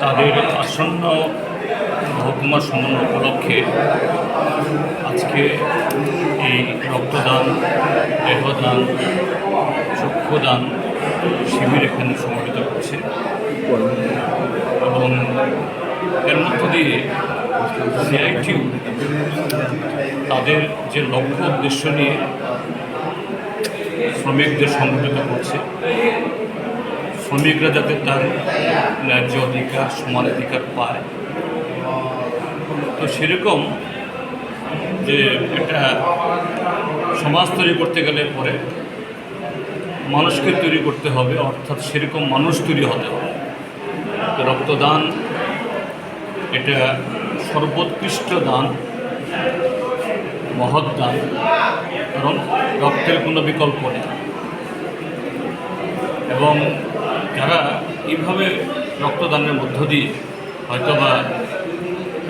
তাদের আসন্ন মহকুমা সম্মান উপলক্ষে আজকে এই রক্তদান, দেহদান, চক্ষুদান শিবির এখানে সমবেত করছে এবং এর মধ্য দিয়ে সিআইটিউ তাদের যে লক্ষ্য, উদ্দেশ্য নিয়ে শ্রমিকদের সংগঠিত করছে। শ্রমিকরা যাতে তার ন্যায্য অধিকার, সমান অধিকার পায়। তো সেরকম যে একটা সমাজ তৈরি করতে গেলে পরে মানুষকে তৈরি করতে হবে, অর্থাৎ সেরকম মানুষ তৈরি হতে হবে। তো রক্তদান এটা সর্বোৎকৃষ্ট দান, মহৎ দান, কারণ রক্তের কোনো বিকল্প নেই। এবং যারা এইভাবে রক্তদানের মধ্য দিয়ে হয়তোবা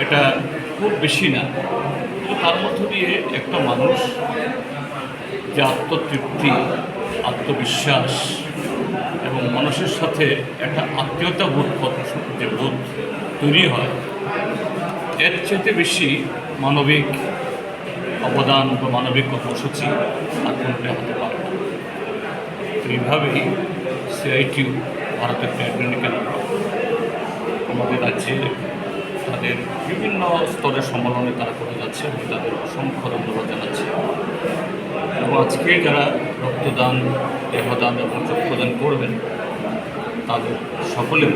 এটা খুব বেশি না তার মধ্য দিয়ে একটা মানুষ যে আত্মতৃপ্তি, আত্মবিশ্বাস এবং মানুষের সাথে একটা আত্মীয়তা বোধ যে বোধ তৈরি হয়, এর চাইতে বেশি মানবিক অবদান বা মানবিক কর্মসূচি কোনটা হতে পারে এইভাবেই সিআইটিউ ভারতের ট্রেড আমাদের রাজ্যে তাদের বিভিন্ন স্তরের সম্মেলনে তারা করে যাচ্ছে আমি তাদের অসংখ্য ধন্যবাদ জানাচ্ছি। এবং আজকে যারা রক্তদান, দেহদান এবং চক্ষুদান করবেন, তাদের সকলের